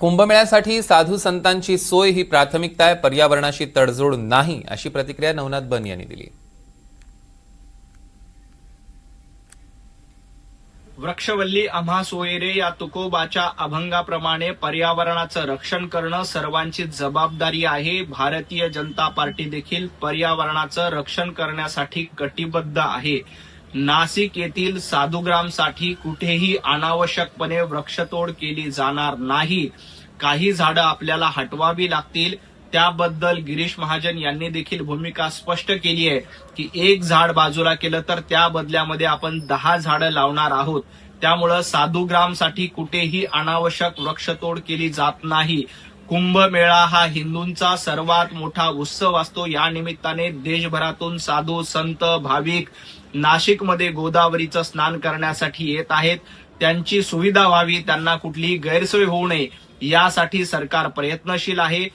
कुंभमेळ्यासाठी साधू संतांची सोय ही प्राथमिकता आहे पर्यावरणाशी तडजोड नाही अशी प्रतिक्रिया नवनाथ बन यांनी दिली. वृक्षवल्ली आम्हा सोयरे या तुकोबाच्या अभंगाप्रमाणे पर्यावरणाचं रक्षण करणं सर्वांची जबाबदारी आहे. भारतीय जनता पार्टी देखील पर्यावरणाचं रक्षण करण्यासाठी कटिबद्ध आहे. नाशिक येथील साधुग्रामसाठी कुठेही अनावश्यकपणे वृक्षतोड केली जाणार नाही. काही झाडं आपल्याला हटवावी लागतील. त्याबद्दल गिरीश महाजन यांनी देखील भूमिका स्पष्ट केली आहे की एक झाड बाजूला केलं तर त्या बदल्यामध्ये आपण दहा झाडं लावणार आहोत. त्यामुळं साधुग्रामसाठी कुठेही अनावश्यक वृक्षतोड केली जात नाही. कुंभमेळा हा हिंदूंचा सर्वात मोठा उत्सव असतो. या निमित्ताने देशभरातून साधू संत भाविक नाशिकमध्ये गोदावरीचं स्नान करण्यासाठी येत आहेत. त्यांची सुविधा व्हावी त्यांना कुठलीही गैरसोय होऊ नये यासाठी सरकार प्रयत्नशील आहे.